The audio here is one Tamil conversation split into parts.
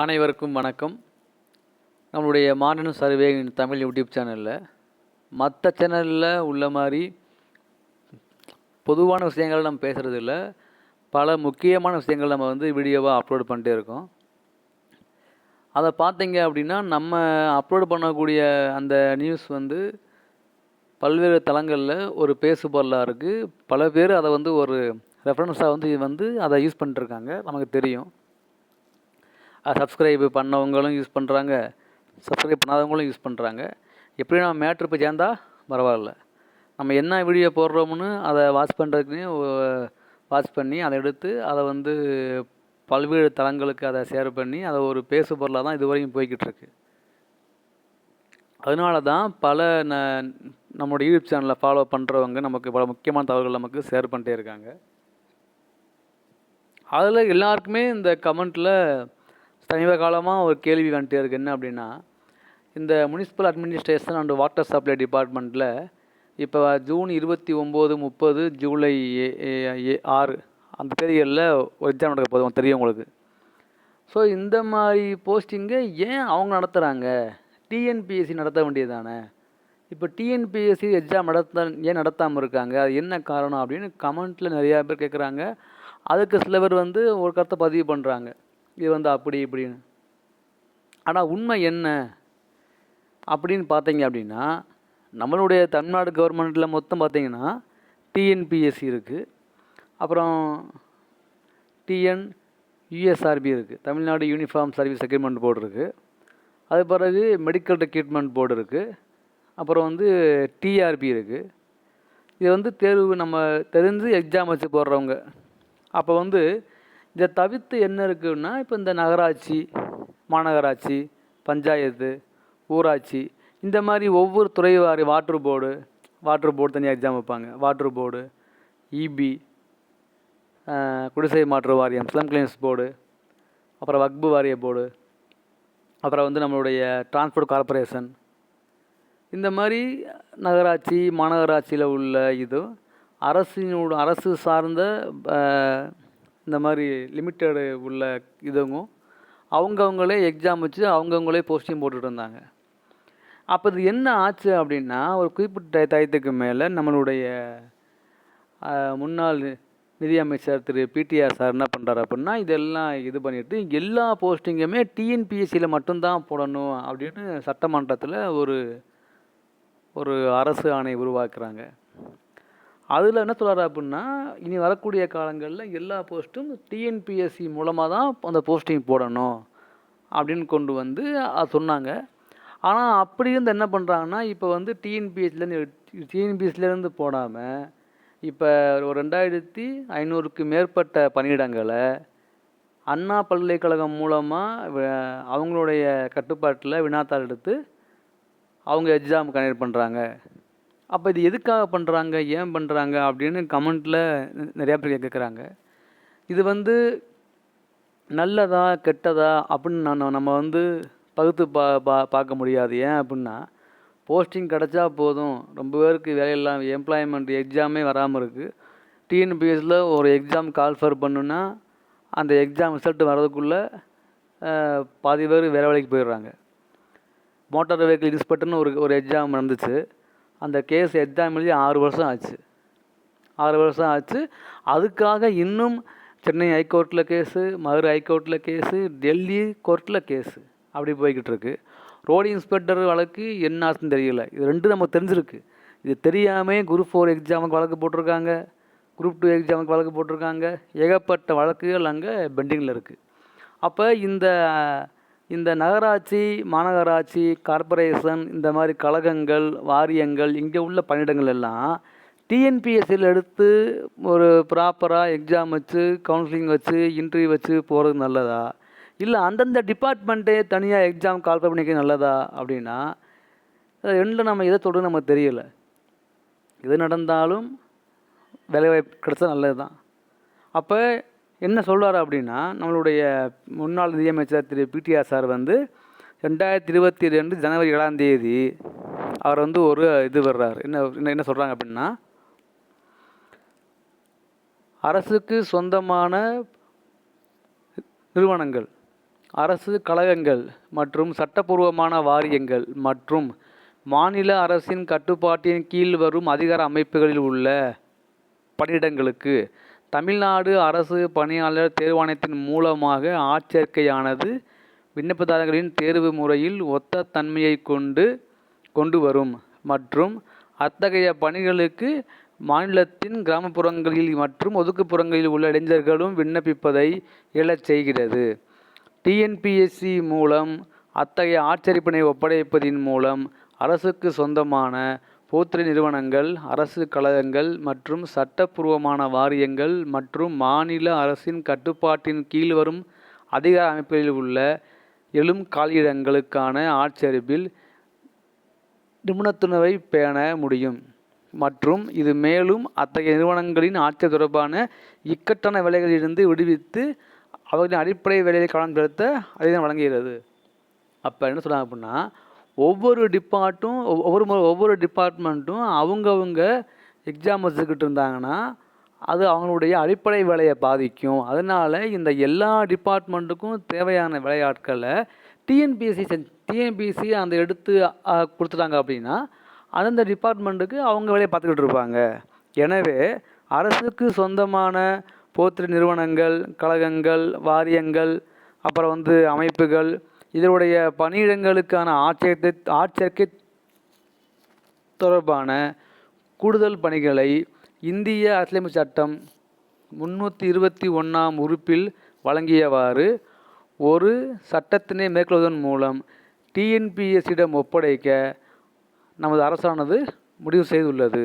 அனைவருக்கும் வணக்கம். நம்மளுடைய மாடர்ன் சர்வே தமிழ் யூடியூப் சேனலில் மற்ற சேனலில் உள்ள மாதிரி பொதுவான விஷயங்கள் நம்ம பேசுகிறது இல்லை பல முக்கியமான விஷயங்கள் நம்ம வந்து வீடியோவாக அப்லோட் பண்ணிட்டே இருக்கோம். அதை பார்த்தீங்க அப்படின்னா நம்ம அப்லோட் பண்ணக்கூடிய அந்த நியூஸ் வந்து பல்வேறு தளங்களில் ஒரு பேசு பொருளாக இருக்குது பல பேர் அதை வந்து ஒரு ரெஃபரன்ஸாக வந்து வந்து அதை யூஸ் பண்ணிட்டுருக்காங்க நமக்கு தெரியும். சப்ஸ்கிரைப் பண்ணவங்களும் யூஸ் பண்ணுறாங்க சப்ஸ்கிரைப் பண்ணாதவங்களும் யூஸ் பண்ணுறாங்க எப்படி நம்ம மேட்ரு போய் சேர்ந்தா பரவாயில்ல. நம்ம என்ன வீடியோ போடுறோம்னு அதை வாட்ச் பண்ணுறதுக்குன்னு வாட்ச் பண்ணி அதை எடுத்து அதை வந்து பல்வேறு தளங்களுக்கு அதை ஷேர் பண்ணி அதை ஒரு பேசு பொருளாக தான் இது வரைக்கும் போய்கிட்டு இருக்கு. அதனால தான் பல ந நம்மளோட யூடியூப் சேனலை ஃபாலோ பண்ணுறவங்க நமக்கு பல முக்கியமான தகவல்கள் நமக்கு ஷேர் பண்ணிட்டே இருக்காங்க. அதில் எல்லாருக்குமே இந்த கமெண்ட்டில் சமீப காலமாக ஒரு கேள்வி வந்துட்டே இருக்கு. என்ன அப்படின்னா இந்த municipal administration and water supply டிபார்ட்மெண்ட்டில் இப்போ ஜூன் இருபத்தி ஒம்பது முப்பது ஜூலை ஏ- ஏ- ஆறு அந்த தேதிகளில் ஒரு எக்ஸாம் நடக்க போதும் தெரியும் உங்களுக்கு. ஸோ இந்த மாதிரி போஸ்டிங்கை ஏன் அவங்க நடத்துகிறாங்க டிஎன்பிஎஸ்சி நடத்த வேண்டியது தானே இப்போ டிஎன்பிஎஸ்சி எக்ஸாம் நடத்த ஏன் நடத்தாமல் இருக்காங்க? அது என்ன காரணம் அப்படின்னு கமெண்ட்டில் நிறையா பேர் கேட்குறாங்க அதுக்கு சில பேர் வந்து ஒரு கருத்தை பதிவு பண்ணுறாங்க இது வந்து அப்படி இப்படின்னு. ஆனால் உண்மை என்ன? அப்படின்னு பார்த்தீங்க அப்படின்னா நம்மளுடைய தமிழ்நாடு கவர்மெண்ட்டில் மொத்தம் பார்த்தீங்கன்னா டிஎன்பிஎஸ்சி இருக்குது அப்புறம் T N U S R B இருக்குது Tamil Nadu uniform service agreement board இருக்குது அது பிறகு மெடிக்கல் ரெக்ரூட்மெண்ட் போர்டு இருக்குது அப்புறம் வந்து டிஆர்பி இருக்குது இது வந்து தேர்வு நம்ம தெரிஞ்சு எக்ஸாம் வச்சு போடுறவங்க. அப்போ வந்து இதை தவிர்த்து என்ன இருக்குன்னா இப்போ இந்த நகராட்சி மாநகராட்சி பஞ்சாயத்து ஊராட்சி இந்த மாதிரி ஒவ்வொரு துறை வாரி வாட்ரு போர்டு வாட்ரு போர்டு தனியாக எக்ஸாம் வைப்பாங்க. வாட்ரு போர்டு இபி குடிசை மாற்று வாரியம் ஸ்லம் கிளீன்ஸ் போர்டு அப்புறம் வக்பு வாரிய போர்டு அப்புறம் வந்து நம்மளுடைய டிரான்ஸ்போர்ட் கார்ப்பரேஷன் இந்த மாதிரி நகராட்சி மாநகராட்சியில் உள்ள இதுவும் அரசினோட அரசு சார்ந்த இந்த மாதிரி லிமிட்டடு உள்ள இதுவும். அவங்கவுங்களே எக்ஸாம் வச்சு அவங்கவுங்களே போஸ்டிங் போட்டுட்டு இருந்தாங்க. அப்போ இது என்ன ஆச்சு அப்படின்னா ஒரு குறிப்பிட்ட டயத்துக்கு மேலே நம்மளுடைய முன்னாள் நிதியமைச்சர் திரு. பிடிஆர் சார் என்ன பண்ணுறாரு அப்படின்னா இதெல்லாம் இது பண்ணிட்டு எல்லா போஸ்டிங்குமே டிஎன்பிஎஸ்சியில் மட்டும்தான் போடணும் அப்படின்னு சட்டமன்றத்தில் ஒரு ஒரு அரசு ஆணை உருவாக்குறாங்க. அதில் என்ன சொல்கிறாரு அப்படின்னா இனி வரக்கூடிய காலங்களில் எல்லா போஸ்ட்டும் டிஎன்பிஎஸ்சி மூலமாக தான் அந்த போஸ்டிங் போடணும் அப்படின்னு கொண்டு வந்து சொன்னாங்க. ஆனால் அப்படி இருந்து என்ன பண்ணுறாங்கன்னா இப்போ வந்து டிஎன்பிஎஸ்சிலேருந்து டிஎன்பிஎஸ்சிலேருந்து போடாமல் இப்போ ஒரு ரெண்டாயிரத்தி ஐநூறுக்கு மேற்பட்ட பணியிடங்களை அண்ணா பல்கலைக்கழகம் மூலமாக அவங்களுடைய கட்டுப்பாட்டில் வினாத்தாள் எடுத்து அவங்க எக்ஸாம் கனெக்ட் பண்ணுறாங்க அப்போ இது எதுக்காக பண்ணுறாங்க ஏன் பண்ணுறாங்க அப்படின்னு கமெண்ட்டில் நிறையா பேர் கேட்குறாங்க இது வந்து நல்லதா கெட்டதா அப்படின்னு நான் நம்ம வந்து பகுத்து பா பா பார்க்க முடியாது. ஏன் அப்படின்னா போஸ்டிங் கிடச்சா போதும். ரொம்ப பேருக்கு வேலையெல்லாம் எம்ப்ளாய்மெண்ட் எக்ஸாமே வராமல் இருக்குது டிஎன்பிஎஸ்சில் ஒரு எக்ஸாம் கால்ஃபர் பண்ணுன்னா அந்த எக்ஸாம் ரிசல்ட் வர்றதுக்குள்ளே பாதி பேர் வேலை வேலைக்கு போயிடுறாங்க. மோட்டார் வெஹிக்கிள் இன்ஸ்பெக்டர்னு ஒரு ஒரு எக்ஸாம் நடந்துச்சு. அந்த கேஸ் எக்ஸாம் எழுதி ஆறு வருஷம் ஆச்சு. ஆறு வருஷம் ஆச்சு. அதுக்காக இன்னும் சென்னை ஹைகோர்ட்டில் கேஸு மதுரை ஹைகோர்ட்டில் கேஸு டெல்லி கோர்ட்டில் கேஸு. அப்படி போய்கிட்டு இருக்கு. ரோடு இன்ஸ்பெக்டர் வழக்கு என்ன ஆச்சுன்னு தெரியல. இது ரெண்டும் நமக்கு தெரிஞ்சிருக்கு. இது தெரியாமல் குரூப் ஃபோர் எக்ஸாமுக்கு வழக்கு போட்டிருக்காங்க. குரூப் டூ எக்ஸாமுக்கு வழக்கு போட்டிருக்காங்க. ஏகப்பட்ட வழக்குகள் அங்கே பெண்டிங்கில் இருக்குது அப்போ இந்த இந்த நகராட்சி மாநகராட்சி கார்ப்பரேஷன் இந்த மாதிரி கழகங்கள் வாரியங்கள் இங்கே உள்ள பணியிடங்கள் எல்லாம் டிஎன்பிஎஸ்சியில் எடுத்து ஒரு ப்ராப்பராக எக்ஸாம் வச்சு கவுன்சிலிங் வச்சு இன்டர்வியூ வச்சு போகிறது நல்லதா? இல்லை அந்தந்த டிபார்ட்மெண்ட்டே தனியாக எக்ஸாம் கால்ஃபர் பண்ணிக்க நல்லதா? அப்படின்னா ரெண்டில் நம்ம எதை சொல்கிறது நமக்கு தெரியலை. எது நடந்தாலும் வேலைவாய்ப்பு கிடச்சா நல்லது தான் அப்போ என்ன சொல்கிறார் அப்படின்னா நம்மளுடைய முன்னாள் நிதியமைச்சர் திரு. பிடிஆர் சார் வந்து ரெண்டாயிரத்தி இருபத்தி ரெண்டு ஜனவரி ஏழாம் தேதி அவர் வந்து ஒரு இது வர்றார். என்ன என்ன என்ன சொல்கிறாங்க அப்படின்னா அரசுக்கு சொந்தமான நிறுவனங்கள் அரசு கழகங்கள் மற்றும் சட்டப்பூர்வமான வாரியங்கள் மற்றும் மாநில அரசின் கட்டுப்பாட்டின் கீழ் வரும் அதிகார அமைப்புகளில் உள்ள பணியிடங்களுக்கு தமிழ்நாடு அரசு பணியாளர் தேர்வாணையத்தின் மூலமாக ஆட்சேர்க்கையானது விண்ணப்பதாரர்களின் தேர்வு முறையில் ஒத்த தன்மையை கொண்டு கொண்டு வரும். மற்றும் அத்தகைய பணிகளுக்கு மாநிலத்தின் கிராமப்புறங்களில் மற்றும் ஒதுக்குப்புறங்களில் உள்ள இளைஞர்களும் விண்ணப்பிப்பதை எழச் செய்கிறது. டிஎன்பிஎஸ்சி மூலம் அத்தகைய ஆட்சேர்ப்பினை ஒப்படைப்பதின் மூலம் அரசுக்கு சொந்தமான பொதுத்துறை நிறுவனங்கள் அரசு கழகங்கள் மற்றும் சட்டப்பூர்வமான வாரியங்கள் மற்றும் மாநில அரசின் கட்டுப்பாட்டின் கீழ் வரும் அதிகார அமைப்புகளில் உள்ள எழும் காலியிடங்களுக்கான ஆட்சேர்ப்பில் நிபுணத்துணவை பேண முடியும். மற்றும் இது மேலும் அத்தகைய நிறுவனங்களின் ஆட்சி தொடர்பான இக்கட்டான வேலைகளிலிருந்து விடுவித்து அவர்களின் அடிப்படை வேலையை கவனம் செலுத்த அதிகம் வழங்குகிறது. அப்போ என்ன சொல்கிறாங்க அப்படின்னா ஒவ்வொரு டிபார்ட்டும் ஒவ்வொரு ஒவ்வொரு டிபார்ட்மெண்ட்டும் அவங்கவுங்க எக்ஸாம் வச்சுக்கிட்டு இருந்தாங்கன்னா அது அவங்களுடைய அடிப்படை வேலையை பாதிக்கும். அதனால் இந்த எல்லா டிபார்ட்மெண்ட்டுக்கும் தேவையான விளையாட்களை டிஎன்பிஎஸ்சி செஞ்சு டிஎன்பிஎஸ்சி அந்த எடுத்து கொடுத்துட்டாங்க அப்படின்னா அந்தந்த டிபார்ட்மெண்ட்டுக்கு அவங்க வேலையை பார்த்துக்கிட்டு இருப்பாங்க. எனவே அரசுக்கு சொந்தமான போத்திரி நிறுவனங்கள் கழகங்கள் வாரியங்கள் அப்புறம் வந்து அமைப்புகள் இதனுடைய பணியிடங்களுக்கான ஆட்சேர்க்கை ஆட்சேர்க்கை தொடர்பான கூடுதல் பணிகளை இந்திய அரசியலமைப்பு சட்டம் முன்னூற்றி இருபத்தி ஒன்றாம் உறுப்பில் வழங்கியவாறு ஒரு சட்டத்தினை மேற்கொள்வதன் மூலம் டிஎன்பிஎஸ்சியிடம் ஒப்படைக்க நமது அரசானது முடிவு செய்துள்ளது.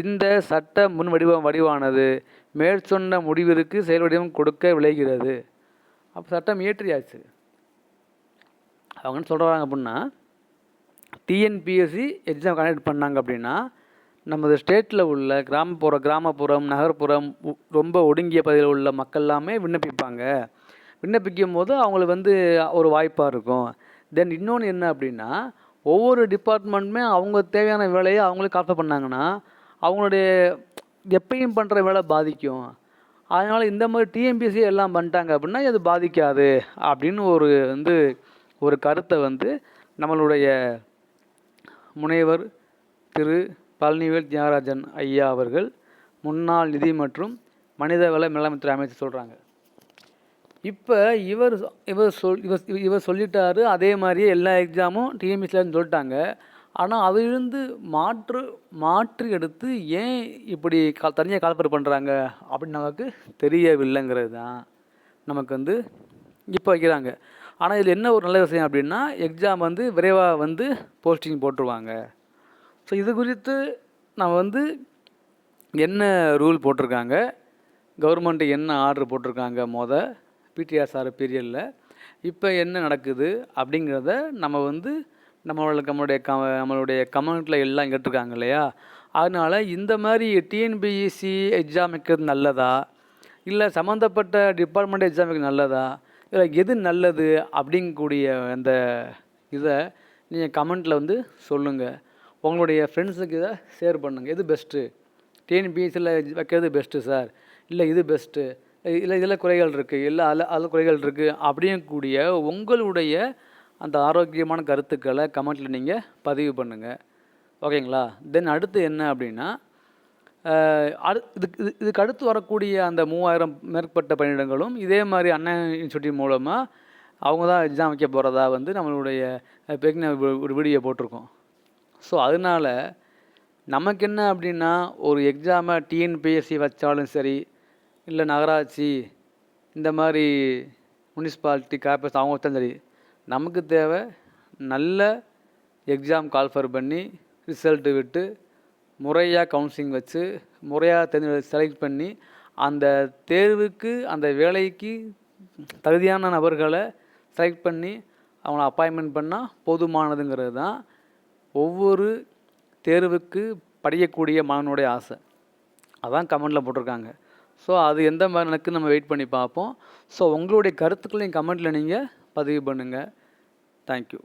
இந்த சட்ட முன் வடிவம் வடிவானது மேற்சொன்ன முடிவிற்கு செயல் வடிவம் கொடுக்க விளைகிறது அப்போ சட்டம் இயற்றியாச்சு. அவங்க என்ன சொல்கிறாங்க அப்படின்னா டிஎன்பிஎஸ்சி எக்ஸாம் கண்டக்ட் பண்ணாங்க அப்படின்னா நமது ஸ்டேட்டில் உள்ள கிராமப்புற கிராமப்புறம் நகர்ப்புறம் ரொம்ப ஒடுங்கிய பகுதியில் உள்ள மக்கள் எல்லாமே விண்ணப்பிப்பாங்க. விண்ணப்பிக்கும் போது அவங்களுக்கு வந்து ஒரு வாய்ப்பாக இருக்கும். தென் இன்னொன்று என்ன அப்படின்னா ஒவ்வொரு டிபார்ட்மெண்ட்டுமே அவங்க தேவையான வேலையை அவங்களே கால்ஃபர் பண்ணாங்கன்னா அவங்களுடைய எப்பயும் பண்ணுற வேலை பாதிக்கும். அதனால் இந்த மாதிரி டிஎன்பிஎஸ்சி எல்லாம் பண்ணிட்டாங்க அப்படின்னா அது பாதிக்காது அப்படின்னு ஒரு வந்து ஒரு கருத்தை வந்து நம்மளுடைய முனைவர் திரு பழனிவேல் தியாகராஜன் ஐயா அவர்கள் முன்னாள் நிதி மற்றும் மனிதவள மேலாண்மைத்துறை அமைச்சர் சொல்கிறாங்க இப்போ இவர் இவர் சொல் இவர் இவர் இவர் சொல்லிட்டாரு அதே மாதிரியே எல்லா எக்ஸாமும் டிஎம்எஸ்லன்னு சொல்லிட்டாங்க. ஆனால் அதிலிருந்து மாற்று மாற்றி எடுத்து ஏன் இப்படி க தனியாக கால்பர் பண்ணுறாங்க அப்படின்னு நமக்கு தெரியவில்லைங்கிறது தான் நமக்கு வந்து இப்போ வைக்கிறாங்க. ஆனால் இதில் என்ன ஒரு நல்ல விஷயம் அப்படின்னா எக்ஸாம் வந்து விரைவாக வந்து போஸ்டிங் போட்டுருவாங்க. ஸோ இது குறித்து நம்ம வந்து என்ன ரூல் போட்டிருக்காங்க? கவர்மெண்ட் என்ன ஆர்டர் போட்டிருக்காங்க மொத? பிடிஆர் சார் பீரியடில் இப்போ என்ன நடக்குது? அப்படிங்கிறத நம்ம வந்து நம்மளுக்கு நம்மளுடைய க நம்மளுடைய கமெண்ட்டில் எல்லாம் கேட்டிருக்காங்க இல்லையா? அதனால் இந்த மாதிரி டிஎன்பிஎஸ்சி எக்ஸாம் வைக்கிறது நல்லதா? இல்லை சம்மந்தப்பட்ட டிபார்ட்மெண்ட் எக்ஸாம் வைக்கிறது நல்லதா? இதில் எது நல்லது அப்படிங்கக்கூடிய அந்த இதை நீங்கள் கமெண்ட்டில் வந்து சொல்லுங்கள் உங்களுடைய ஃப்ரெண்ட்ஸுக்கு இதை ஷேர் பண்ணுங்கள் எது பெஸ்ட்டு டிஎன்பிஎஸ்சியில் வைக்கிறது பெஸ்ட்டு சார் இல்லை இது பெஸ்ட்டு இல்லை இதில் குறைகள் இருக்குது இல்லை அதில் அதில் குறைகள் இருக்குது அப்படிங்கக்கூடிய உங்களுடைய அந்த ஆரோக்கியமான கருத்துக்களை கமெண்ட்டில் நீங்கள் பதிவு பண்ணுங்கள் ஓகேங்களா? தென் அடுத்து என்ன அப்படின்னா அடு இதுக்கு இது இதுக்கு அடுத்து வரக்கூடிய அந்த மூவாயிரம் மேற்பட்ட பணியிடங்களும் இதே மாதிரி அண்ணா இன்ஸ்டியூட் மூலமாக அவங்க தான் எக்ஸாம் வைக்க போகிறதா வந்து நம்மளுடைய பெக்ன ஒரு வீடியோ போட்டிருக்கோம். ஸோ அதனால நமக்கு என்ன அப்படின்னா ஒரு எக்ஸாமை டிஎன்பிஎஸ்சி வச்சாலும் சரி இல்லை நகராட்சி இந்த மாதிரி முனிசிபாலிட்டி கார்பரேஷன் அவங்க வச்சாலும் சரி நமக்கு தேவை நல்ல எக்ஸாம் கால்ஃபர் பண்ணி ரிசல்ட்டு விட்டு முறையாக கவுன்சிலிங் வச்சு முறையாக தெரிஞ்சு செலக்ட் பண்ணி அந்த தேர்வுக்கு அந்த வேலைக்கு தகுதியான நபர்களை செலக்ட் பண்ணி அவங்கள அப்பாயின்மெண்ட் பண்ணால் போதுமானதுங்கிறது தான் ஒவ்வொரு தேர்வுக்கு படிக்கக்கூடிய மாணவனுடைய ஆசை. அதான் கமெண்டில் போட்டிருக்காங்க. ஸோ அது எந்த மாதிரி நம்ம வெயிட் பண்ணி பார்ப்போம். ஸோ உங்களுடைய கருத்துக்களையும் கமெண்ட்டில் நீங்கள் பதிவு பண்ணுங்கள் தேங்க்யூ